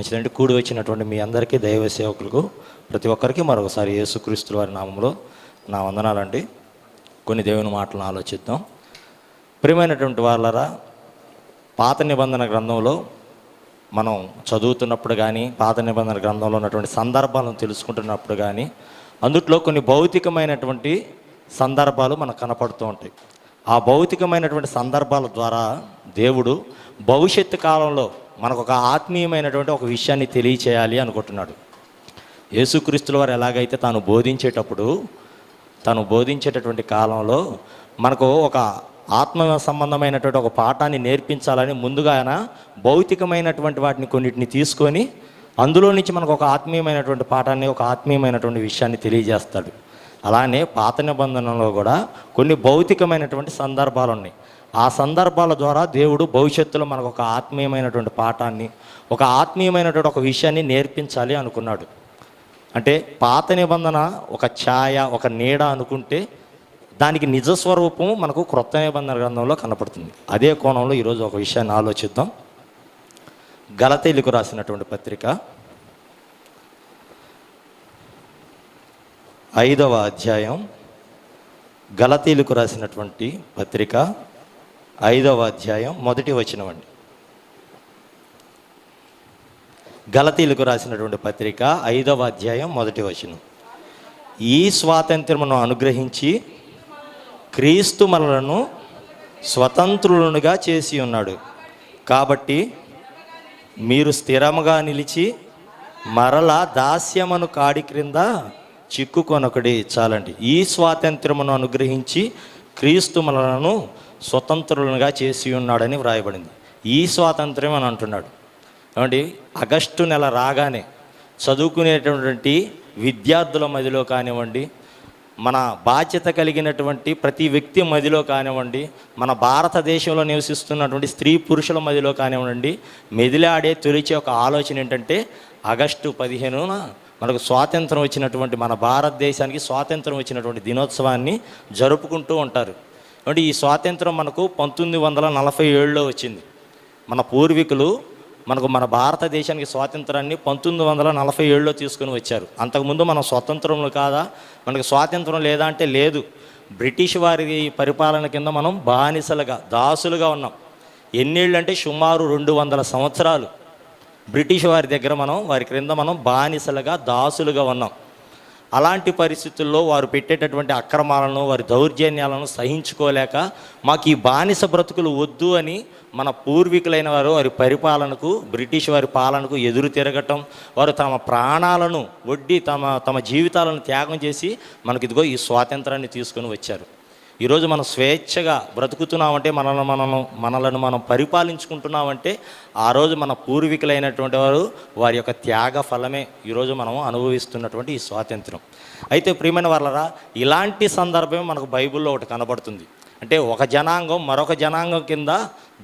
మంచిదండి. కూడి వచ్చినటువంటి మీ అందరికీ దైవ సేవకులకు ప్రతి ఒక్కరికి మరొకసారి యేసుక్రీస్తుల వారి నామంలో నా వందనాలండి. కొన్ని దేవుని మాటలను ఆలోచిద్దాం. ప్రియమైనటువంటి వాళ్ళరా పాత నిబంధన గ్రంథంలో మనం చదువుతున్నప్పుడు కానీ పాత నిబంధన గ్రంథంలో ఉన్నటువంటి సందర్భాలను తెలుసుకుంటున్నప్పుడు కానీ అందుట్లో కొన్ని భౌతికమైనటువంటి సందర్భాలు మనకు కనపడుతూ ఉంటాయి. ఆ భౌతికమైనటువంటి సందర్భాల ద్వారా దేవుడు భవిష్యత్తు కాలంలో మనకు ఒక ఆత్మీయమైనటువంటి ఒక విషయాన్ని తెలియచేయాలి అనుకుంటున్నాడు. యేసుక్రీస్తుల వారు ఎలాగైతే తాను బోధించేటప్పుడు తాను బోధించేటటువంటి కాలంలో మనకు ఒక ఆత్మ సంబంధమైనటువంటి ఒక పాఠాన్ని నేర్పించాలని ముందుగా ఆయన భౌతికమైనటువంటి వాటిని కొన్నిటిని తీసుకొని అందులో నుంచి మనకు ఒక ఆత్మీయమైనటువంటి పాఠాన్ని ఒక ఆత్మీయమైనటువంటి విషయాన్ని తెలియజేస్తాడు. అలానే పాత నిబంధనలో కూడా కొన్ని భౌతికమైనటువంటి సందర్భాలు ఉన్నాయి ఆ సందర్భాల ద్వారా దేవుడు భవిష్యత్తులో మనకు ఒక ఆత్మీయమైనటువంటి పాఠాన్ని ఒక ఆత్మీయమైనటువంటి ఒక విషయాన్ని నేర్పించాలి అనుకున్నాడు. అంటే పాత నిబంధన ఒక ఛాయ ఒక నీడ అనుకుంటే దానికి నిజస్వరూపము మనకు క్రొత్త నిబంధన గ్రంథంలో కనపడుతుంది. అదే కోణంలో ఈరోజు ఒక విషయాన్ని ఆలోచిద్దాం. గలతీలకు రాసినటువంటి పత్రిక ఐదవ అధ్యాయం. గలతీలకు రాసినటువంటి పత్రిక ఐదవ అధ్యాయం మొదటి వచనమండి గలతీలకు రాసినటువంటి పత్రిక ఐదవ అధ్యాయం మొదటి వచనం. ఈ స్వాతంత్రమును అనుగ్రహించి క్రీస్తు మనలను స్వతంత్రులనుగా చేసి ఉన్నాడు. కాబట్టి మీరు స్థిరముగా నిలిచి మరల దాస్యమను కాడి క్రింద చిక్కుకొనొకటి చాలండి. ఈ స్వాతంత్రమును అనుగ్రహించి క్రీస్తు మనలను స్వతంత్రులుగా చేసి ఉన్నాడని వ్రాయబడింది. ఈ స్వాతంత్ర్యం అని అంటున్నాడు. ఏమండి? ఆగస్టు నెల రాగానే చదువుకునేటటువంటి విద్యార్థుల మదిలో కానివ్వండి మన బాధ్యత కలిగినటువంటి ప్రతి వ్యక్తి మదిలో కానివ్వండి మన భారతదేశంలో నివసిస్తున్నటువంటి స్త్రీ పురుషుల మదిలో కానివ్వండి మెదిలాడే తొలిచే ఒక ఆలోచన ఏంటంటే ఆగస్టు పదిహేనున మనకు స్వాతంత్రం వచ్చినటువంటి మన భారతదేశానికి స్వాతంత్రం వచ్చినటువంటి దినోత్సవాన్ని జరుపుకుంటూ ఉంటారు. అంటే ఈ స్వాతంత్రం మనకు పంతొమ్మిది వందల నలభై ఏడులో వచ్చింది. మన పూర్వీకులు మనకు మన భారతదేశానికి స్వాతంత్రాన్ని పంతొమ్మిది వందల నలభై ఏడులో తీసుకుని వచ్చారు. అంతకుముందు మనం స్వతంత్రంలో కాదా? మనకు స్వాతంత్రం లేదా అంటే లేదు. బ్రిటిష్ వారి పరిపాలన కింద మనం బానిసలుగా దాసులుగా ఉన్నాం. ఎన్నేళ్ళు అంటే సుమారు రెండు వందల సంవత్సరాలు బ్రిటిష్ వారి దగ్గర మనం వారి క్రింద మనం బానిసలుగా దాసులుగా ఉన్నాం. అలాంటి పరిస్థితుల్లో వారు పెట్టేటటువంటి అక్రమాలను వారి దౌర్జన్యాలను సహించుకోలేక మాకు ఈ బానిస బ్రతుకులు వద్దు అని మన పూర్వీకులైన వారు వారి పరిపాలనకు బ్రిటిష్ వారి పాలనకు ఎదురు తిరగటం వారు తమ ప్రాణాలను వడ్డి తమ తమ జీవితాలను త్యాగం చేసి మనకి ఇదిగో ఈ స్వాతంత్రాన్ని తీసుకొని వచ్చారు. ఈరోజు మనం స్వేచ్ఛగా బ్రతుకుతున్నామంటే మనల్ని మనం మనలను మనం పరిపాలించుకుంటున్నామంటే ఆ రోజు మన పూర్వీకులైనటువంటి వారు వారి యొక్క త్యాగ ఫలమే ఈరోజు మనం అనుభవిస్తున్నటువంటి ఈ స్వాతంత్రం. అయితే ప్రియమైన వాళ్ళరా ఇలాంటి సందర్భమే మనకు బైబిల్లో ఒకటి కనబడుతుంది. అంటే ఒక జనాంగం మరొక జనాంగం కింద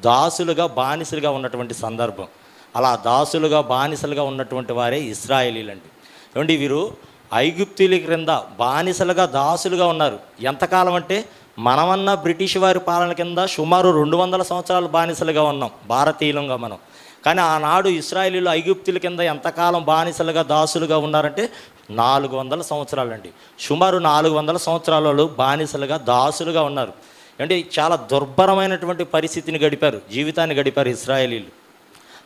దాసులుగా బానిసలుగా ఉన్నటువంటి సందర్భం. అలా దాసులుగా బానిసలుగా ఉన్నటువంటి వారే ఇస్రాయేలీలండి. ఏమండి వీరు ఐగుప్తుల క్రింద బానిసలుగా దాసులుగా ఉన్నారు. ఎంతకాలం అంటే మనమన్నా బ్రిటిష్ వారి పాలన కింద సుమారు రెండు వందల సంవత్సరాలు బానిసలుగా ఉన్నాం భారతీయులంగా మనం. కానీ ఆనాడు ఇస్రాయేలీలు ఐగుప్తుల కింద ఎంతకాలం బానిసలుగా దాసులుగా ఉన్నారంటే నాలుగు వందల సంవత్సరాలండి. సుమారు నాలుగు వందల సంవత్సరాలలో బానిసలుగా దాసులుగా ఉన్నారు. అంటే చాలా దుర్భరమైనటువంటి పరిస్థితిని గడిపారు జీవితాన్ని గడిపారు ఇస్రాయేలీలు.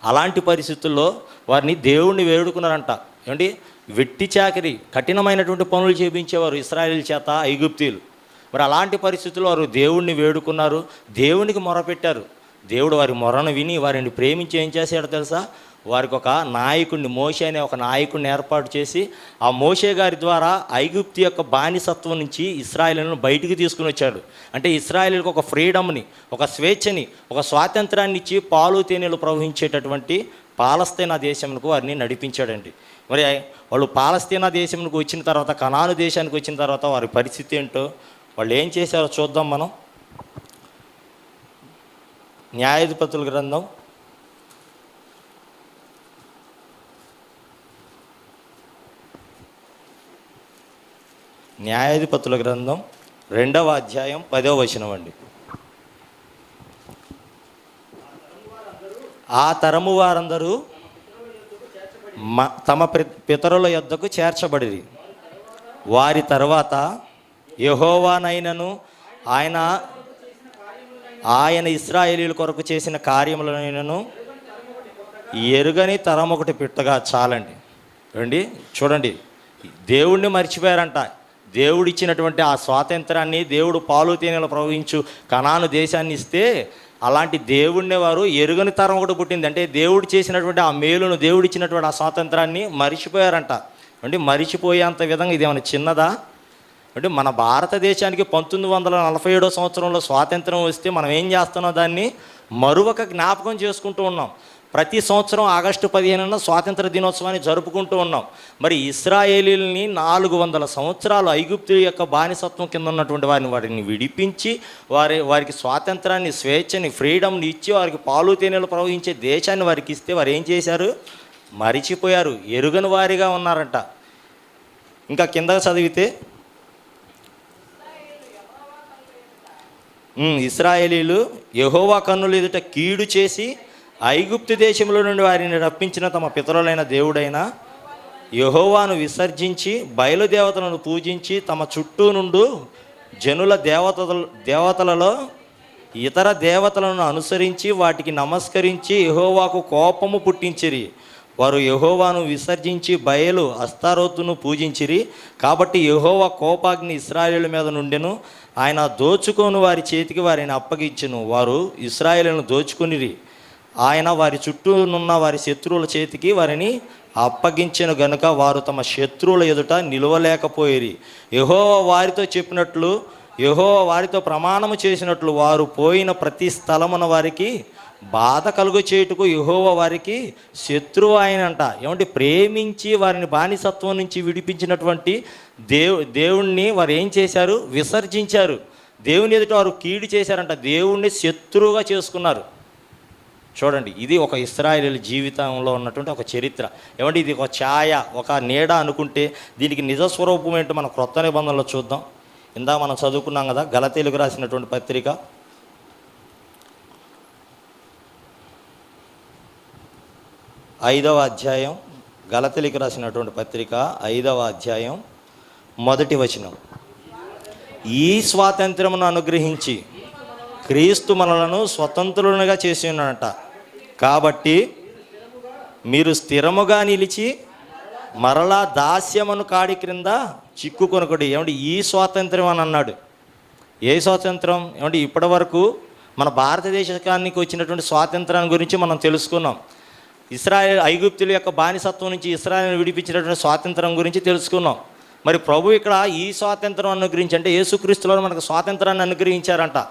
అలాంటి పరిస్థితుల్లో వారిని దేవుణ్ణి వేడుకున్నారంట. ఏమండి వెట్టి చాకరి కఠినమైనటువంటి పనులు చేయించేవారు ఇస్రాయేల్ చేత ఐగుప్తీలు. మరి అలాంటి పరిస్థితుల్లో వారు దేవుణ్ణి వేడుకున్నారు. దేవునికి మొరపెట్టారు. దేవుడు వారి మొరను విని వారిని ప్రేమించి ఏం చేశాడో తెలుసా? వారికి ఒక నాయకుడిని మోషే అనే ఒక నాయకుడిని ఏర్పాటు చేసి ఆ మోషే గారి ద్వారా ఐగుప్తి యొక్క బానిసత్వం నుంచి ఇస్రాయలను బయటికి తీసుకుని వచ్చాడు. అంటే ఇస్రాయలకు ఒక ఫ్రీడమ్ని ఒక స్వేచ్ఛని ఒక స్వాతంత్రాన్ని ఇచ్చి పాలు తేనెలు ప్రవహించేటటువంటి పాలస్తీనా దేశంకు వారిని నడిపించాడండి. మరి వాళ్ళు పాలస్తీనా దేశంకు వచ్చిన తర్వాత కనాను దేశానికి వచ్చిన తర్వాత వారి పరిస్థితి ఏంటో వాళ్ళు ఏం చేశారో చూద్దాం మనం. న్యాయాధిపతుల గ్రంథం. న్యాయాధిపతుల గ్రంథం రెండవ అధ్యాయం పదవ వచనం అండి. ఆ తరము వారందరూ మ తమ పితరుల యొద్దకు చేర్చబడిరి. వారి తర్వాత యహోవానైనను ఆయన ఆయన ఇస్రాయేలీల కొరకు చేసిన కార్యములనైనను ఎరుగని తరం ఒకటి పెట్టగా చాలండి. రండి చూడండి. దేవుణ్ణి మర్చిపోయారంట. దేవుడు ఇచ్చినటువంటి ఆ స్వాతంత్రాన్ని దేవుడు పాలు తేనెలు ప్రవహించు కణాను దేశాన్ని ఇస్తే అలాంటి దేవుణ్ణి వారు ఎరుగని తరం ఒకటి పుట్టింది. అంటే దేవుడు చేసినటువంటి ఆ మేలును దేవుడిచ్చినటువంటి ఆ స్వాతంత్రాన్ని మరిచిపోయారంట. అంటే మరిచిపోయేంత విధంగా ఇది ఏమైనా చిన్నదా? అంటే మన భారతదేశానికి పంతొమ్మిది వందల నలభై ఏడో సంవత్సరంలో స్వాతంత్రం వస్తే మనం ఏం చేస్తున్నాం దాన్ని మరొక జ్ఞాపకం చేసుకుంటూ ఉన్నాం. ప్రతి సంవత్సరం ఆగస్టు పదిహేనున స్వాతంత్ర దినోత్సవాన్ని జరుపుకుంటూ ఉన్నాం. మరి ఇస్రాయేలీల్ని నాలుగు వందల సంవత్సరాలు ఐగుప్తు యొక్క బానిసత్వం కింద ఉన్నటువంటి వారిని వారిని విడిపించి వారి వారికి స్వాతంత్రాన్ని స్వేచ్ఛని ఫ్రీడమ్ని ఇచ్చి వారికి పాలు తేనెలు ప్రవహించే దేశాన్ని వారికి ఇస్తే వారు ఏం చేశారు? మరిచిపోయారు. ఎరుగని వారిగా ఉన్నారంట. ఇంకా కింద చదివితే ఇస్రాయేలీలు యహోవా కన్నులు ఎదుట కీడు చేసి ఐగుప్తు దేశంలో నుండి వారిని రప్పించిన తమ పితరులైన దేవుడైన యహోవాను విసర్జించి బయలుదేవతలను పూజించి తమ చుట్టూ నుండు జనుల దేవత దేవతలలో ఇతర దేవతలను అనుసరించి వాటికి నమస్కరించి యహోవాకు కోపము పుట్టించిరి. వారు యహోవాను విసర్జించి బయలు అస్తారోతును పూజించిరి. కాబట్టి యహోవా కోపాగ్ని ఇస్రాయేల్ మీద నుండెను. ఆయన దోచుకొని వారి చేతికి వారిని అప్పగించును. వారు ఇస్రాయేలును దోచుకునిరి. ఆయన వారి చుట్టూనున్న వారి శత్రువుల చేతికి వారిని అప్పగించిన గనుక వారు తమ శత్రువుల ఎదుట నిలవలేకపోయేరి. యహో వారితో చెప్పినట్లు యహో వారితో ప్రమాణము చేసినట్లు వారు పోయిన ప్రతి స్థలమున వారికి బాధ కలుగు చేయుటకు యెహోవా వారికి శత్రువు ఆయనంట. ఏమంటే ప్రేమించి వారిని బానిసత్వం నుంచి విడిపించినటువంటి దేవు దేవుణ్ణి వారు ఏం చేశారు? విసర్జించారు. దేవుని ఎదుట వారు కీడు చేశారంట. దేవుణ్ణి శత్రువుగా చేసుకున్నారు. చూడండి ఇది ఒక ఇస్రాయేల్ జీవితంలో ఉన్నటువంటి ఒక చరిత్ర. ఏమంటే ఇది ఒక ఛాయ ఒక నీడ అనుకుంటే దీనికి నిజ స్వరూపం ఏంటో మన క్రొత్త నిబంధనలో చూద్దాం. ఇందా మనం చదువుకున్నాం కదా గలతీలకు రాసినటువంటి పత్రిక. ఐదవ అధ్యాయం గలతలికి రాసినటువంటి పత్రిక ఐదవ అధ్యాయం మొదటి వచనం. ఈ స్వాతంత్రమును అనుగ్రహించి క్రీస్తు మనలను స్వతంత్రులుగా చేసి ఉన్నట కాబట్టి మీరు స్థిరముగా నిలిచి మరలా దాస్యమును కాడి క్రింద చిక్కుకొనకూడదు ఏమంటే ఈ స్వాతంత్రం అని అన్నాడు. ఏ స్వాతంత్రం? ఏమంటే ఇప్పటి వరకు మన భారతదేశానికి వచ్చినటువంటి స్వాతంత్రాన్ని గురించి మనం తెలుసుకున్నాం. ఇస్రాయల్ ఐగుప్తుల యొక్క బానిసత్వం నుంచి ఇస్రాయల్ని విడిపించినటువంటి స్వాతంత్రం గురించి తెలుసుకున్నాం. మరి ప్రభు ఇక్కడ ఈ స్వాతంత్రం అనుగ్రహించి అంటే యేసుక్రీస్తులో మనకు స్వాతంత్రాన్ని అనుగ్రహించారంట.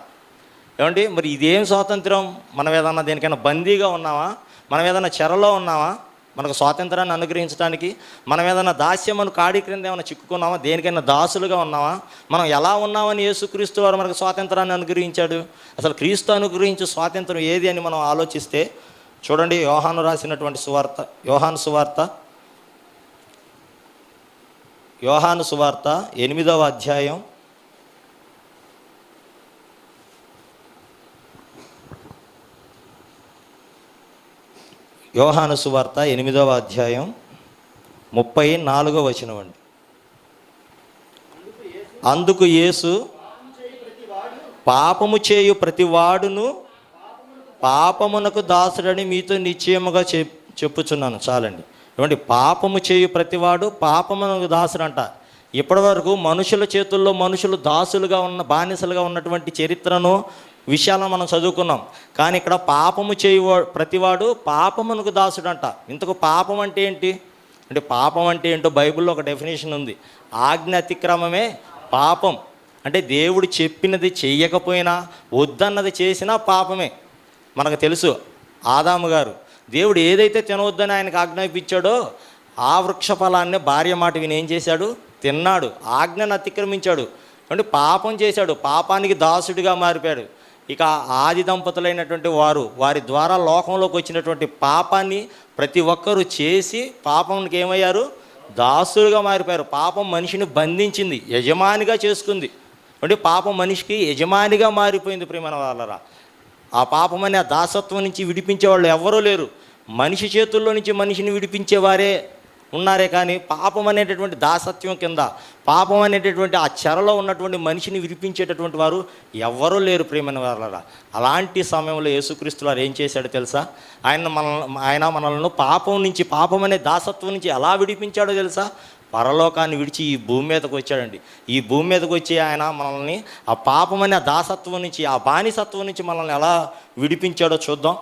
ఏమండి? మరి ఇదేం స్వాతంత్రం? మనం ఏదన్నా దేనికైనా బందీగా ఉన్నామా? మనం ఏదైనా చెరలో ఉన్నామా? మనకు స్వాతంత్రాన్ని అనుగ్రహించడానికి మనం ఏదైనా దాస్యమను కాడి క్రింద ఏమైనా చిక్కుకున్నామా? దేనికైనా దాసులుగా ఉన్నామా? మనం ఎలా ఉన్నామని యేసుక్రీస్తు వారు మనకు స్వాతంత్రాన్ని అనుగ్రహించాడు? అసలు క్రీస్తు అనుగ్రహించే స్వాతంత్రం ఏది అని మనం ఆలోచిస్తే చూడండి యోహాను రాసినటువంటి సువార్త యోహాను సువార్త. యోహాను సువార్త ఎనిమిదవ అధ్యాయం. యోహాను సువార్త ఎనిమిదవ అధ్యాయం ముప్పై నాలుగవ వచనం అండి. అందుకు యేసు పాపము చేయు ప్రతి వాడును పాపమునకు దాసుడని మీతో నిశ్చయముగా చెప్ చెప్పుచున్నాను. చాలండి. ఏమంటే పాపము చేయు ప్రతివాడు పాపమునకు దాసుడు అంట ఇప్పటివరకు మనుషుల చేతుల్లో మనుషులు దాసులుగా ఉన్న బానిసలుగా ఉన్నటువంటి చరిత్రను విషయాలను మనం చదువుకున్నాం. కానీ ఇక్కడ పాపము చేయు ప్రతివాడు పాపమునకు దాసుడు అంట ఇంతకు పాపం అంటే ఏంటి? అంటే పాపం అంటే ఏంటో బైబిల్లో ఒక డెఫినేషన్ ఉంది. ఆజ్ఞ అతిక్రమమే పాపం. అంటే దేవుడు చెప్పినది చెయ్యకపోయినా వద్దన్నది చేసినా పాపమే. మనకు తెలుసు ఆదాము గారు. దేవుడు ఏదైతే తినవద్దని ఆయనకు ఆజ్ఞాపించాడో ఆ వృక్ష ఫలాన్ని భార్య మాట విని ఏం చేశాడు? తిన్నాడు. ఆజ్ఞను అతిక్రమించాడు. అంటే పాపం చేశాడు. పాపానికి దాసుడిగా మారిపోయాడు. ఇక ఆది దంపతులైనటువంటి వారు వారి ద్వారా లోకంలోకి వచ్చినటువంటి పాపాన్ని ప్రతి ఒక్కరూ చేసి పాపానికి ఏమయ్యారు? దాసులుగా మారిపోయారు. పాపం మనిషిని బంధించింది. యజమానిగా చేసుకుంది. అంటే పాపం మనిషికి యజమానిగా మారిపోయింది ప్రియమైన వాళ్ళరా. ఆ పాపమనే ఆ దాసత్వం నుంచి విడిపించే వాళ్ళు ఎవ్వరూ లేరు. మనిషి చేతుల్లో నుంచి మనిషిని విడిపించేవారే ఉన్నారే కానీ పాపం అనేటటువంటి దాసత్వం కింద పాపం అనేటటువంటి ఆ చెరలో ఉన్నటువంటి మనిషిని విడిపించేటటువంటి వారు ఎవ్వరూ లేరు ప్రేమైన వారు అలాంటి సమయంలో యేసుక్రీస్తు వారు ఏం చేశాడో తెలుసా? ఆయన మన ఆయన మనల్ని పాపం నుంచి పాపం అనే దాసత్వం నుంచి ఎలా విడిపించాడో తెలుసా? పరలోకాన్ని విడిచి ఈ భూమి మీదకి వచ్చాడండి. ఈ భూమి మీదకి వచ్చి ఆయన మనల్ని ఆ పాపం అనే ఆ దాసత్వం నుంచి ఆ బానిసత్వం నుంచి మనల్ని ఎలా విడిపించాడో చూద్దాం.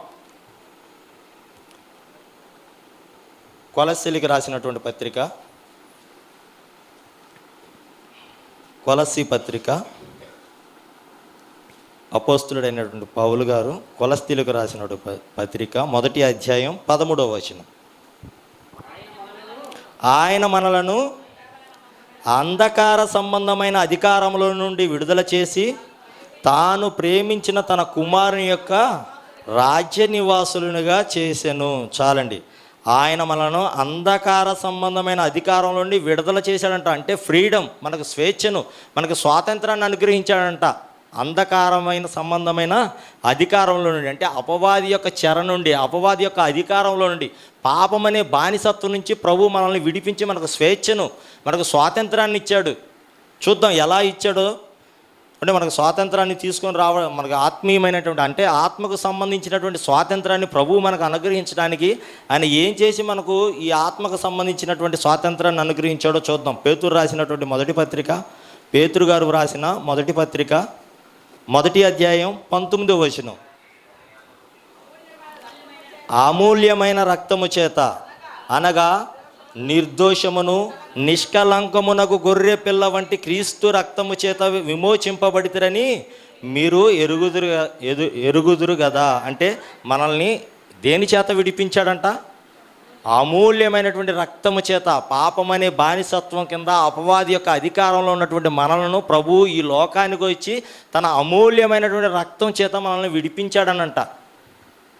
కొలస్సీలికి రాసినటువంటి పత్రిక. కొలస్సీ పత్రిక. అపోస్తుడైనటువంటి పౌలు గారు కొలస్తీలకు రాసినటువంటి పత్రిక. మొదటి అధ్యాయం పదమూడవ వచనం. ఆయన మనలను అంధకార సంబంధమైన అధికారముల నుండి విడుదల చేసి తాను ప్రేమించిన తన కుమారుని యొక్క రాజ్య నివాసులనుగా చేసెను. చాలండి. ఆయన మనను అంధకార సంబంధమైన అధికారం నుండి విడుదల చేశాడంట. అంటే ఫ్రీడమ్ మనకు స్వేచ్ఛను మనకు స్వాతంత్రాన్ని అనుగ్రహించాడంట. అంధకారమైన సంబంధమైన అధికారంలో నుండి అంటే అపవాది యొక్క చెర నుండి అపవాది యొక్క అధికారంలో నుండి పాపం అనే బానిసత్వం నుంచి ప్రభు మనల్ని విడిపించి మనకు స్వేచ్ఛను మనకు స్వాతంత్రాన్ని ఇచ్చాడు. చూద్దాం ఎలా ఇచ్చాడో. అంటే మనకు స్వాతంత్రాన్ని తీసుకొని రావడం మనకు ఆత్మీయమైనటువంటి అంటే ఆత్మకు సంబంధించినటువంటి స్వాతంత్రాన్ని ప్రభువు మనకు అనుగ్రహించడానికి ఆయన ఏం చేసి మనకు ఈ ఆత్మకు సంబంధించినటువంటి స్వాతంత్రాన్ని అనుగ్రహించాడో చూద్దాం. పేతురు రాసినటువంటి మొదటి పత్రిక పేతురు గారు రాసిన మొదటి పత్రిక మొదటి అధ్యాయం పంతొమ్మిదో వచనం. అమూల్యమైన రక్తము చేత అనగా నిర్దోషమును నిష్కలంకమునకు గొర్రె పిల్ల వంటి క్రీస్తు రక్తము చేత విమోచింపబడితరని మీరు ఎరుగుదురు ఎదు ఎరుగుదురు కదా అంటే మనల్ని దేని చేత విడిపించాడంట? అమూల్యమైనటువంటి రక్తము చేత పాపమనే బానిసత్వం కింద అపవాది యొక్క అధికారంలో ఉన్నటువంటి మనలను ప్రభు ఈ లోకానికి వచ్చి తన అమూల్యమైనటువంటి రక్తం చేత మనల్ని విడిపించాడనంట.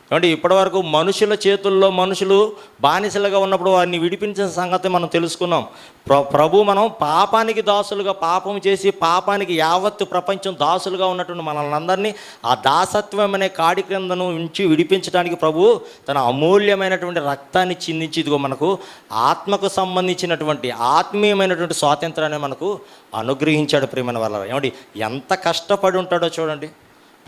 కాబట్టి ఇప్పటివరకు మనుషుల చేతుల్లో మనుషులు బానిసలుగా ఉన్నప్పుడు వారిని విడిపించిన సంగతి మనం తెలుసుకున్నాం. ప్ర ప్రభు మనం పాపానికి దాసులుగా పాపం చేసి పాపానికి యావత్తు ప్రపంచం దాసులుగా ఉన్నటువంటి మనల్ని అందరినీ ఆ దాసత్వం అనే కాడి క్రిందను ఉంచి విడిపించడానికి ప్రభు తన అమూల్యమైనటువంటి రక్తాన్ని చిందించి ఇదిగో మనకు ఆత్మకు సంబంధించినటువంటి ఆత్మీయమైనటువంటి స్వాతంత్రాన్ని మనకు అనుగ్రహించాడు ప్రేమైన వల్ల ఏమండి ఎంత కష్టపడి ఉంటాడో చూడండి.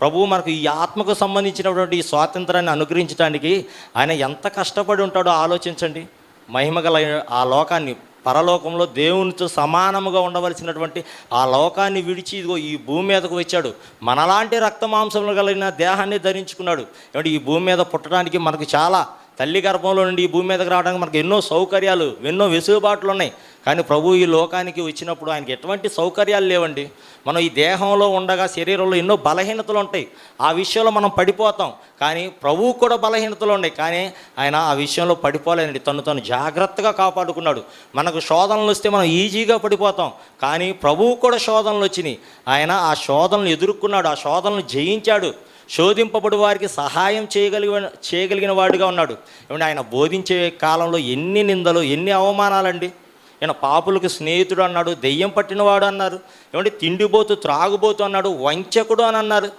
ప్రభువు మనకు ఈ ఆత్మకు సంబంధించినటువంటి ఈ స్వాతంత్రాన్ని అనుగ్రహించడానికి ఆయన ఎంత కష్టపడి ఉంటాడో ఆలోచించండి. మహిమగల ఆ లోకాన్ని పరలోకంలో దేవునితో సమానముగా ఉండవలసినటువంటి ఆ లోకాన్ని విడిచి ఇదిగో ఈ భూమి మీదకు వచ్చాడు. మనలాంటి రక్త మాంసములు కలిగిన దేహాన్ని ధరించుకున్నాడు. ఏమంటే ఈ భూమి మీద పుట్టడానికి మనకు చాలా తల్లి గర్భంలో నుండి ఈ భూమి మీదకి రావడానికి మనకు ఎన్నో సౌకర్యాలు ఎన్నో వెసులుబాట్లు ఉన్నాయి కానీ ప్రభు ఈ లోకానికి వచ్చినప్పుడు ఆయనకి ఎటువంటి సౌకర్యాలు లేవండి. మనం ఈ దేహంలో ఉండగా శరీరంలో ఎన్నో బలహీనతలు ఉంటాయి. ఆ విషయంలో మనం పడిపోతాం. కానీ ప్రభువు కూడా బలహీనతలు ఉన్నాయి. కానీ ఆయన ఆ విషయంలో పడిపోలేదండి. తను తను జాగ్రత్తగా కాపాడుకున్నాడు. మనకు శోధనలు వస్తే మనం ఈజీగా పడిపోతాం. కానీ ప్రభువు కూడా శోధనలు వచ్చినాయి. ఆయన ఆ శోధనలు ఎదుర్కొన్నాడు. ఆ శోధనలు జయించాడు. శోధింపబడి వారికి సహాయం చేయగలిగి చేయగలిగిన వాడుగా ఉన్నాడు. ఏమంటే ఆయన బోధించే కాలంలో ఎన్ని నిందలు ఎన్ని అవమానాలండి. ఈయన పాపులకు స్నేహితుడు అన్నాడు దెయ్యం పట్టినవాడు అన్నారు. ఏమంటే తిండిపోతూ త్రాగుబోతు అన్నాడు వంచకుడు అని అన్నారు.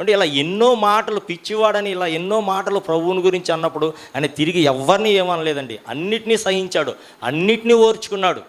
అంటే ఇలా ఎన్నో మాటలు పిచ్చివాడని ఇలా ఎన్నో మాటలు ప్రభువుని గురించి అన్నప్పుడు ఆయన తిరిగి ఎవరిని ఏమనలేదండి. అన్నిటినీ సహించాడు అన్నిటినీ ఓర్చుకున్నాడు.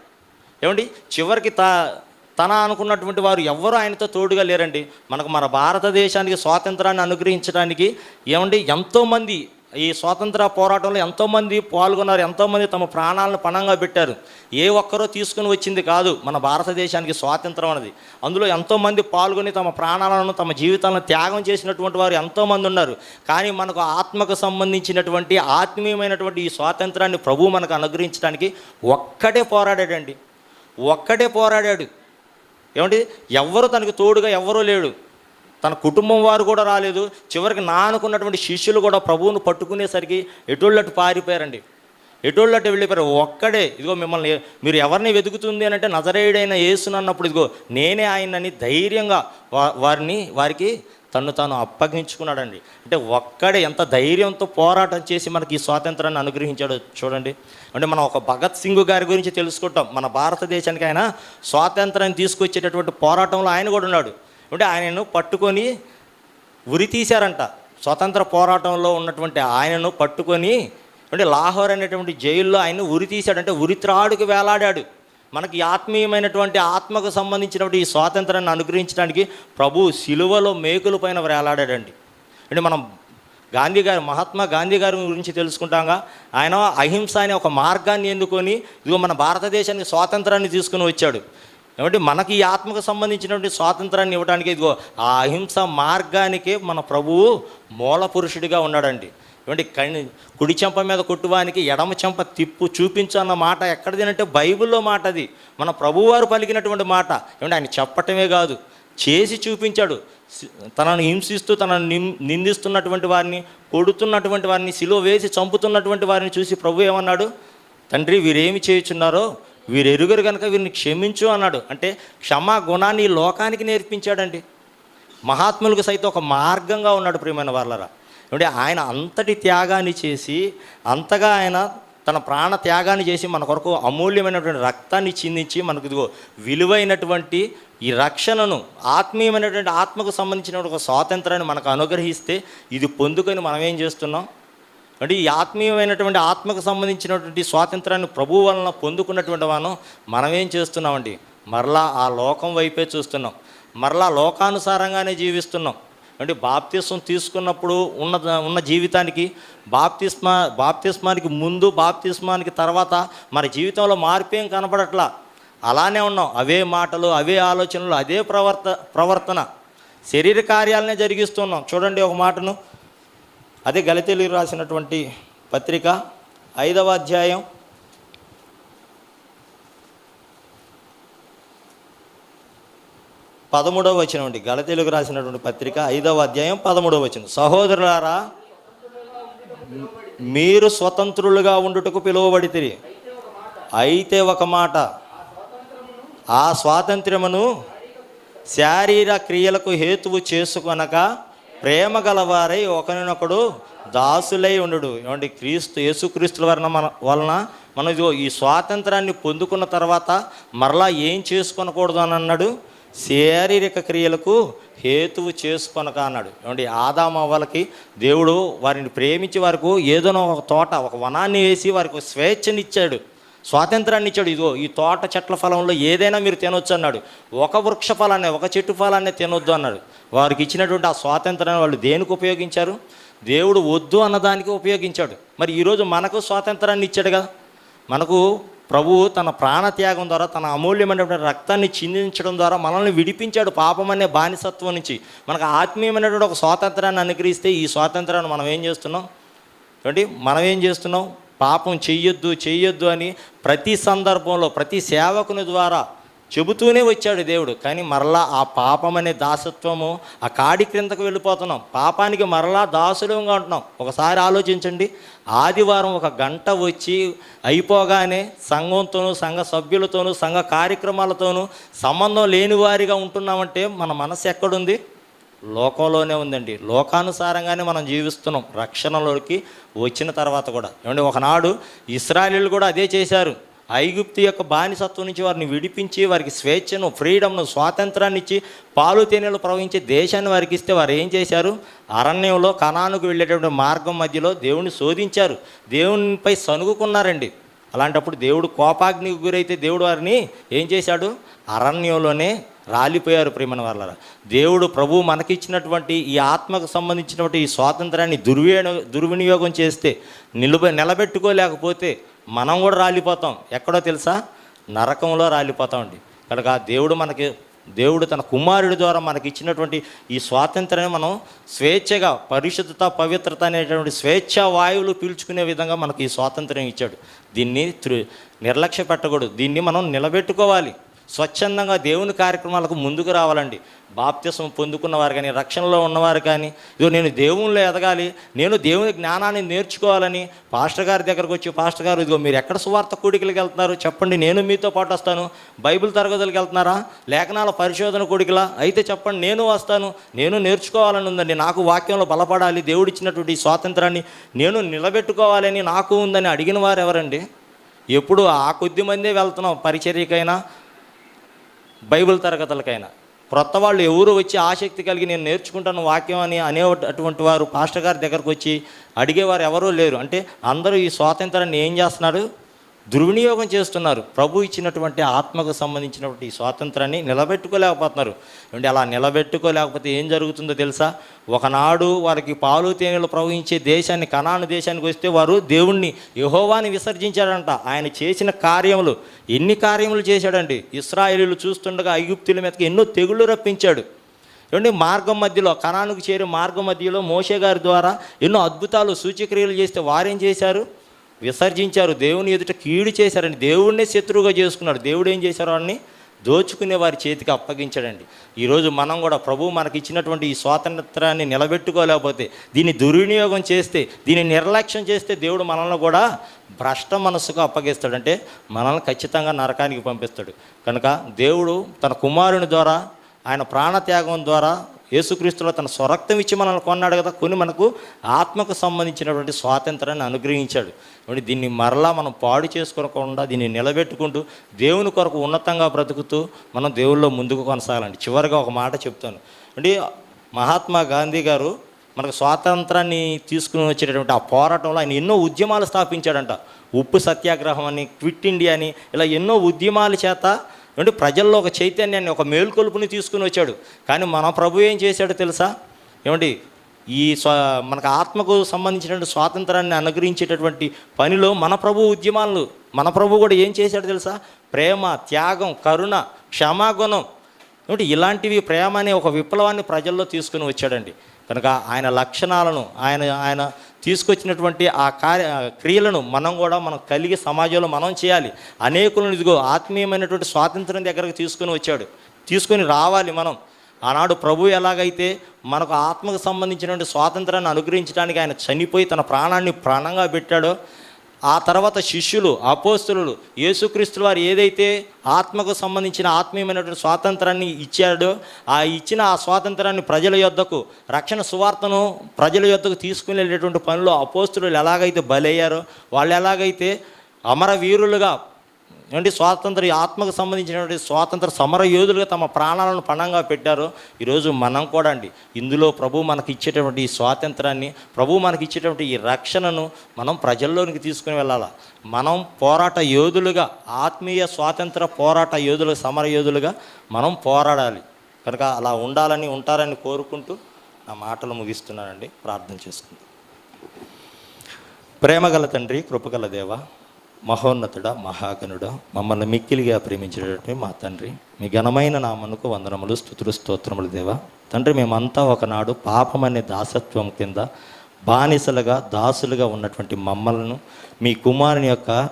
ఏమండి చివరికి తా తన అనుకున్నటువంటి వారు ఎవరు ఆయనతో తోడుగా లేరండి. మనకు మన భారతదేశానికి స్వాతంత్రాన్ని అనుగ్రహించడానికి ఏమండి ఎంతోమంది ఈ స్వాతంత్ర పోరాటంలో ఎంతోమంది పాల్గొన్నారు ఎంతోమంది తమ ప్రాణాలను పణంగా పెట్టారు. ఏ ఒక్కరో తీసుకుని వచ్చింది కాదు మన భారతదేశానికి స్వాతంత్రం అనేది. అందులో ఎంతోమంది పాల్గొని తమ ప్రాణాలను తమ జీవితాలను త్యాగం చేసినటువంటి వారు ఎంతోమంది ఉన్నారు. కానీ మనకు ఆత్మకు సంబంధించినటువంటి ఆత్మీయమైనటువంటి ఈ స్వాతంత్రాన్ని ప్రభువు మనకు అనుగ్రహించడానికి ఒక్కటే పోరాడాడండి. ఒక్కటే పోరాడాడు. ఏమంటే ఎవ్వరు తనకు తోడుగా ఎవ్వరూ లేడు. తన కుటుంబం వారు కూడా రాలేదు. చివరికి నా అనుకున్నటువంటి శిష్యులు కూడా ప్రభువును పట్టుకునేసరికి ఎటోళ్ళట్టు పారిపోయారండి. ఎటోళ్ళట్టు వెళ్ళిపోయారు. ఒక్కడే ఇదిగో మిమ్మల్ని మీరు ఎవరిని వెతుకుతుంది అని అంటే నజరేయుడైన యేసునన్నప్పుడు ఇదిగో నేనే ఆయనని ధైర్యంగా వారిని వారికి తను తాను అప్పగించుకున్నాడండి. అంటే ఒక్కడే ఎంత ధైర్యంతో పోరాటం చేసి మనకి ఈ స్వాతంత్రాన్ని అనుగ్రహించాడు చూడండి. అంటే మనం ఒక భగత్ సింగ్ గారి గురించి తెలుసుకుంటాం. మన భారతదేశానికి ఆయన స్వాతంత్రాన్ని తీసుకొచ్చేటటువంటి పోరాటంలో ఆయన కూడా ఉన్నాడు. అంటే ఆయనను పట్టుకొని ఉరి తీశారంట. స్వతంత్ర పోరాటంలో ఉన్నటువంటి ఆయనను పట్టుకొని అంటే లాహోర్ అనేటువంటి జైల్లో ఆయన ఉరి తీశాడు. అంటే ఉరిత్రాడుకు వేలాడాడు. మనకి ఆత్మీయమైనటువంటి ఆత్మకు సంబంధించినటువంటి ఈ స్వాతంత్రాన్ని అనుగ్రహించడానికి ప్రభు శిలువలో మేకుల పైన వేలాడాడండి. అంటే మనం గాంధీ గారు మహాత్మా గాంధీ గారి గురించి తెలుసుకుంటాగా ఆయన అహింస అనే ఒక మార్గాన్ని ఎన్నుకొని ఇదిగో మన భారతదేశానికి స్వాతంత్రాన్ని తీసుకుని వచ్చాడు. ఏమంటే మనకి ఈ ఆత్మకు సంబంధించినటువంటి స్వాతంత్రాన్ని ఇవ్వడానికి ఇదిగో ఆ అహింస మార్గానికే మన ప్రభువు మూల పురుషుడిగా ఉన్నాడండి. ఏమంటే కణి కుడి చెంప మీద కొట్టువానికి ఎడమ చెంప తిప్పు చూపించు అన్న మాట ఎక్కడిది బైబిల్లో మాట అది. మన ప్రభువారు పలికినటువంటి మాట. ఏమంటే ఆయన చెప్పటమే కాదు. చేసి చూపించాడు. తనను హింసిస్తూ తనను నిం- నిందిస్తున్నటువంటి వారిని కొడుతున్నటువంటి వారిని సిలో వేసి చంపుతున్నటువంటి వారిని చూసి ప్రభు ఏమన్నాడు? తండ్రి వీరేమి చేయుచున్నారో వీరు ఎరుగరు కనుక వీరిని క్షమించు అన్నాడు. అంటే క్షమా గుణాన్ని లోకానికి నేర్పించాడండి. మహాత్ములకు సైతం ఒక మార్గంగా ఉన్నాడు ప్రియమైన వాళ్ళరా అంటే ఆయన అంతటి త్యాగాన్ని చేసి అంతగా ఆయన తన ప్రాణ త్యాగాన్ని చేసి మన కొరకు అమూల్యమైనటువంటి రక్తాన్ని చిందించి మనకు ఇదిగో విలువైనటువంటి ఈ రక్షణను ఆత్మీయమైనటువంటి ఆత్మకు సంబంధించిన ఒక స్వాతంత్రాన్ని మనకు అనుగ్రహిస్తే ఇది పొందుకొని మనం ఏం చేస్తున్నాం? అంటే ఈ ఆత్మీయమైనటువంటి ఆత్మకు సంబంధించినటువంటి స్వాతంత్రాన్ని ప్రభు వలన పొందుకున్నటువంటి మనం మనం ఏం చేస్తున్నామండి? మరలా ఆ లోకం వైపే చూస్తున్నాం. మరలా లోకానుసారంగానే జీవిస్తున్నాం. అంటే బాప్తిస్మం తీసుకున్నప్పుడు ఉన్న ఉన్న జీవితానికి బాప్తిస్మా బాప్తిస్మానికి ముందు బాప్తిస్మానికి తర్వాత మన జీవితంలో మార్పేం కనపడట్లా? అలానే ఉన్నాం. అవే మాటలు అవే ఆలోచనలు అదే ప్రవర్త ప్రవర్తన. శరీర కార్యాలనే జరిగిస్తున్నాం. చూడండి ఒక మాటను. అదే గలితేలు రాసినటువంటి పత్రిక ఐదవ అధ్యాయం పదమూడవ వచనం అండి. గలతీలకు రాసినటువంటి పత్రిక ఐదవ అధ్యాయం పదమూడవ వచనం. సహోదరులారా మీరు స్వతంత్రులుగా ఉండుటకు పిలువబడితిరి. అయితే ఒక మాట ఆ స్వాతంత్ర్యమును శారీర క్రియలకు హేతువు చేసుకొనక ప్రేమ గలవారై ఒకరినొకడు దాసులై ఉండడు. ఏమంటే క్రీస్తు యేసుక్రీస్తుల వలన మన వలన మనం ఈ స్వాతంత్రాన్ని పొందుకున్న తర్వాత మరలా ఏం చేసుకొనకూడదు అని అన్నాడు? శారీరక క్రియలకు హేతువు చేసుకొనక అన్నాడు. ఏమంటే ఆదామ వాళ్ళకి దేవుడు వారిని ప్రేమించి వారికి ఏదైనా ఒక తోట ఒక వనాన్ని వేసి వారికి స్వేచ్ఛనిచ్చాడు. స్వాతంత్రాన్ని ఇచ్చాడు. ఇదిగో ఈ తోట చెట్ల ఫలంలో ఏదైనా మీరు తినొచ్చు అన్నాడు. ఒక వృక్ష ఫలాన్ని ఒక చెట్టు ఫలాన్ని తినొద్దు అన్నాడు. వారికి ఇచ్చినటువంటి ఆ స్వాతంత్రాన్ని వాళ్ళు దేనికి ఉపయోగించారు? దేవుడు వద్దు అన్నదానికి ఉపయోగించాడు. మరి ఈరోజు మనకు స్వాతంత్రాన్ని ఇచ్చాడు కదా. మనకు ప్రభువు తన ప్రాణత్యాగం ద్వారా తన అమూల్యమైనటువంటి రక్తాన్ని చిందించడం ద్వారా మనల్ని విడిపించాడు పాపం అనే బానిసత్వం నుంచి. మనకు ఆత్మీయమైనటువంటి ఒక స్వాతంత్రాన్ని అనుగ్రహిస్తే ఈ స్వాతంత్రాన్ని మనం ఏం చేస్తున్నాం? ఏమండి? మనం ఏం చేస్తున్నాం? పాపం చెయ్యొద్దు చెయ్యొద్దు అని ప్రతి సందర్భంలో ప్రతి సేవకుని ద్వారా చెబుతూనే వచ్చాడు దేవుడు. కానీ మరలా ఆ పాపం అనే దాసత్వము ఆ కాడి క్రిందకు వెళ్ళిపోతున్నాం. పాపానికి మరలా దాసులంగా ఉంటున్నాం. ఒకసారి ఆలోచించండి. ఆదివారం ఒక గంట వచ్చి అయిపోగానే సంఘంతోనూ సంఘ సభ్యులతోనూ సంఘ కార్యక్రమాలతోనూ సంబంధం లేని వారిగా ఉంటున్నామంటే మన మనసు ఎక్కడుంది? లోకంలోనే ఉందండి. లోకానుసారంగానే మనం జీవిస్తున్నాం. రక్షణలోకి వచ్చిన తర్వాత కూడా. ఏమంటే ఒకనాడు ఇస్రాయలీలు కూడా అదే చేశారు. ఐగుప్తు యొక్క బానిసత్వం నుంచి వారిని విడిపించి వారికి స్వేచ్ఛను ఫ్రీడమ్ను స్వాతంత్రాన్ని ఇచ్చి పాలు తేనెలు ప్రవహించే దేశాన్ని వారికి ఇస్తే వారు ఏం చేశారు? అరణ్యంలో కణానికి వెళ్ళేటటువంటి మార్గం మధ్యలో దేవుణ్ణి శోధించారు. దేవునిపై సనుగుకున్నారండి అలాంటప్పుడు దేవుడు కోపాగ్నికి గురైతే దేవుడు వారిని ఏం చేశాడు? అరణ్యంలోనే రాలిపోయారు ప్రేమన వాళ్ళ దేవుడు ప్రభు మనకిచ్చినటువంటి ఈ ఆత్మకు సంబంధించినటువంటి ఈ స్వాతంత్రాన్ని దుర్వినియోగ దుర్వినియోగం చేస్తే నిలబ నిలబెట్టుకోలేకపోతే మనం కూడా రాలిపోతాం. ఎక్కడో తెలుసా? నరకంలో రాలిపోతామండి. కనుక ఆ దేవుడు మనకి దేవుడు తన కుమారుడి ద్వారా మనకి ఇచ్చినటువంటి ఈ స్వాతంత్రాన్ని మనం స్వేచ్ఛగా పరిశుద్ధత పవిత్రత అనేటువంటి స్వేచ్ఛ వాయువులు పీల్చుకునే విధంగా మనకి ఈ స్వాతంత్రం ఇచ్చాడు. దీన్ని త్రు నిర్లక్ష్య పెట్టకూడదు. దీన్ని మనం నిలబెట్టుకోవాలి. స్వచ్ఛందంగా దేవుని కార్యక్రమాలకు ముందుకు రావాలండి. బాప్త్యసం పొందుకున్నవారు కానీ రక్షణలో ఉన్నవారు కానీ ఇదో నేను దేవునిలో ఎదగాలి నేను దేవుని జ్ఞానాన్ని నేర్చుకోవాలని పాస్టర్ గారి దగ్గరకు వచ్చి పాస్టర్ గారు ఇదిగో మీరు ఎక్కడ సువార్త కూడికలకు వెళ్తున్నారు? చెప్పండి నేను మీతో పాటు వస్తాను. బైబిల్ తరగతులకు వెళ్తున్నారా? లేఖనాల పరిశోధన కూడికలా? అయితే చెప్పండి నేను వస్తాను. నేను నేర్చుకోవాలని ఉందండి. నాకు వాక్యంలో బలపడాలి. దేవుడిచ్చినటువంటి స్వాతంత్రాన్ని నేను నిలబెట్టుకోవాలని నాకు ఉందని అడిగిన వారు ఎవరండి? ఎప్పుడు ఆ కొద్ది మందే వెళ్తున్నాం పరిచర్యకైనా బైబిల్ తరగతులకైనా. క్రొత్త వాళ్ళు ఎవరు వచ్చి ఆసక్తి కలిగి నేను నేర్చుకుంటాను వాక్యం అని అనే అటువంటి వారు పాస్టర్ గారి దగ్గరకు వచ్చి అడిగేవారు ఎవరూ లేరు. అంటే అందరూ ఈ స్వాతంత్రాన్ని ఏం చేస్తున్నారు? దుర్వినియోగం చేస్తున్నారు. ప్రభు ఇచ్చినటువంటి ఆత్మకు సంబంధించినటువంటి స్వాతంత్రాన్ని నిలబెట్టుకోలేకపోతున్నారు. అంటే అలా నిలబెట్టుకోలేకపోతే ఏం జరుగుతుందో తెలుసా? ఒకనాడు వారికి పాలు తేనెలు ప్రవహించే దేశాన్ని కణాను దేశానికి వస్తే వారు దేవుణ్ణి యహోవాని విసర్జించాడంట. ఆయన చేసిన కార్యములు ఎన్ని కార్యములు చేశాడండి? ఇస్రాయేలీలు చూస్తుండగా ఐగుప్తుల మీదకి ఎన్నో తెగుళ్ళు రప్పించాడు. ఏమండి మార్గం మధ్యలో కణానికి చేరే మార్గం మధ్యలో మోషే గారి ద్వారా ఎన్నో అద్భుతాలు సూచక్రియలు చేస్తే వారేం చేశారు? విసర్జించారు. దేవుని ఎదుట కీడు చేశారండి దేవుడినే శత్రువుగా చేసుకున్నాడు. దేవుడు ఏం చేశారు? వాడిని దోచుకునే వారి చేతికి అప్పగించాడండి. ఈరోజు మనం కూడా ప్రభు మనకి ఇచ్చినటువంటి ఈ స్వాతంత్రాన్ని నిలబెట్టుకోలేకపోతే దీన్ని దుర్వినియోగం చేస్తే దీన్ని నిర్లక్ష్యం చేస్తే దేవుడు మనల్ని కూడా భ్రష్ట మనస్సుకు అప్పగిస్తాడంటే మనల్ని ఖచ్చితంగా నరకానికి పంపిస్తాడు. కనుక దేవుడు తన కుమారుని ద్వారా ఆయన ప్రాణత్యాగం ద్వారా యేసుక్రీస్తులో తన స్వరక్తం ఇచ్చి మనల్ని కొన్నాడు కదా కొని మనకు ఆత్మకు సంబంధించినటువంటి స్వాతంత్రాన్ని అనుగ్రహించాడు. కాబట్టి దీన్ని మరలా మనం పాడు చేసుకోకుండా దీన్ని నిలబెట్టుకుంటూ దేవుని కొరకు ఉన్నతంగా బ్రతుకుతూ మనం దేవుల్లో ముందుకు కొనసాగాలండి. చివరిగా ఒక మాట చెప్తాను. అంటే మహాత్మా గాంధీ గారు మనకు స్వాతంత్రాన్ని తీసుకుని వచ్చేటటువంటి ఆ పోరాటంలో ఆయన ఎన్నో ఉద్యమాలు స్థాపించాడంట. ఉప్పు సత్యాగ్రహం అని క్విట్ ఇండియా అని ఇలా ఎన్నో ఉద్యమాల చేత అంటే ప్రజల్లో ఒక చైతన్యాన్ని ఒక మేల్కొలుపుని తీసుకుని వచ్చాడు. కానీ మన ప్రభు ఏం చేశాడో తెలుసా? ఏమండి ఈ స్వ మనకు ఆత్మకు సంబంధించినటువంటి స్వాతంత్రాన్ని అనుగ్రహించేటటువంటి పనిలో మన ప్రభు ఉద్యమాలు మన ప్రభు కూడా ఏం చేశాడో తెలుసా? ప్రేమ త్యాగం కరుణ క్షమాగుణం. ఏమిటి ఇలాంటివి ప్రేమ అనే ఒక విప్లవాన్ని ప్రజల్లో తీసుకుని వచ్చాడండి. కనుక ఆయన లక్షణాలను ఆయన ఆయన తీసుకొచ్చినటువంటి ఆ కార్య క్రియలను మనం కూడా మనం కలిగి సమాజంలో మనం చేయాలి. అనేకులను ఇదిగో ఆత్మీయమైనటువంటి స్వాతంత్రం దగ్గరకు తీసుకొని వచ్చాడు. తీసుకొని రావాలి మనం. ఆనాడు ప్రభు ఎలాగైతే మనకు ఆత్మకు సంబంధించినటువంటి స్వాతంత్రాన్ని అనుగ్రహించడానికి ఆయన చనిపోయి తన ప్రాణాన్ని ప్రాణంగా పెట్టాడో ఆ తర్వాత శిష్యులు అపోస్తులు యేసుక్రీస్తు వారు ఏదైతే ఆత్మకు సంబంధించిన ఆత్మీయమైనటువంటి స్వాతంత్రాన్ని ఇచ్చాడో ఆ ఇచ్చిన ఆ స్వాతంత్రాన్ని ప్రజల యొద్దకు రక్షణ సువార్తను ప్రజల యొద్దకు తీసుకుని వెళ్ళేటువంటి పనిలో అపోస్తులు ఎలాగైతే బలయ్యారో వాళ్ళు ఎలాగైతే అమరవీరులుగా ఏమంటే స్వాతంత్ర ఆత్మకు సంబంధించినటువంటి స్వాతంత్ర సమర యోధులుగా తమ ప్రాణాలను పణంగా పెట్టారు. ఈరోజు మనం కూడా అండి ఇందులో ప్రభు మనకి ఇచ్చేటటువంటి ఈ స్వాతంత్రాన్ని ప్రభు మనకి ఇచ్చేటువంటి ఈ రక్షణను మనం ప్రజల్లోనికి తీసుకుని వెళ్ళాలా. మనం పోరాట యోధులుగా ఆత్మీయ స్వాతంత్ర పోరాట యోధులు సమర యోధులుగా మనం పోరాడాలి. కనుక అలా ఉండాలని ఉంటారని కోరుకుంటూ నా మాటలు ముగిస్తున్నానండి. ప్రార్థన చేసుకుంటాం ప్రేమగల తండ్రి కృపగల దేవ మహోన్నతుడ మహాగణుడ మమ్మల్ని మిక్కిలిగా ప్రేమించేటటువంటి మా తండ్రి. మీ ఘనమైన నామనుకు వందనములు స్థుతులు స్తోత్రములు దేవ. తండ్రి మేమంతా ఒకనాడు పాపం అనే దాసత్వం కింద బానిసలుగా దాసులుగా ఉన్నటువంటి మమ్మలను మీ కుమారుని యొక్క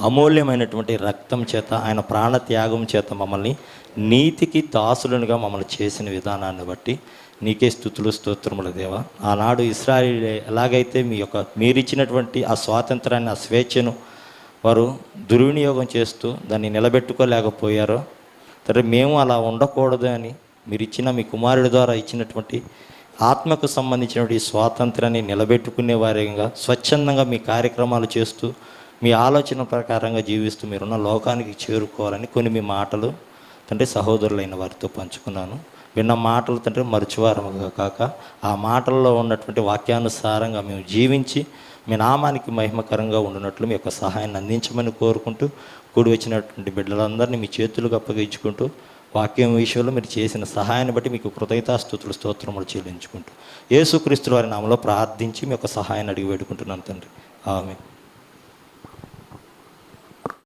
అమూల్యమైనటువంటి రక్తం చేత ఆయన ప్రాణత్యాగం చేత మమ్మల్ని నీతికి దాసులనుగా మమ్మల్ని చేసిన విధానాన్ని బట్టి నీకే స్థుతులు స్తోత్రములు దేవా. ఆనాడు ఇస్రాయిల్ ఎలాగైతే మీ యొక్క మీరిచ్చినటువంటి ఆ స్వాతంత్రాన్ని ఆ స్వేచ్ఛను వారు దుర్వినియోగం చేస్తూ దాన్ని నిలబెట్టుకోలేకపోయారో సరే మేము అలా ఉండకూడదు అని మీరు ఇచ్చిన మీ కుమారుడి ద్వారా ఇచ్చినటువంటి ఆత్మకు సంబంధించినటువంటి స్వాతంత్రాన్ని నిలబెట్టుకునే వారిగా స్వచ్ఛందంగా మీ కార్యక్రమాలు చేస్తూ మీ ఆలోచన ప్రకారంగా జీవిస్తూ మీరున్న లోకానికి చేరుకోవాలని కొన్ని మీ మాటలు తండ్రి సహోదరులైన వారితో పంచుకున్నాను. విన్న మాటలు తండ్రి మరుచువారముగా కాక ఆ మాటల్లో ఉన్నటువంటి వాక్యానుసారంగా మేము జీవించి మీ నామానికి మహిమకరంగా ఉండినట్లు మీ యొక్క సహాయాన్ని అందించమని కోరుకుంటూ కూడి వచ్చినటువంటి బిడ్డలందరినీ మీ చేతులకు అప్పగించుకుంటూ వాక్యం విషయంలో మీరు చేసిన సహాయాన్ని బట్టి మీకు కృతజ్ఞతాస్తుతులు స్తోత్రములు చెల్లించుకుంటూ యేసుక్రీస్తుల వారి నామలో ప్రార్థించి మీ యొక్క సహాయాన్ని అడిగి పెట్టుకుంటున్నాను తండ్రి. ఆమె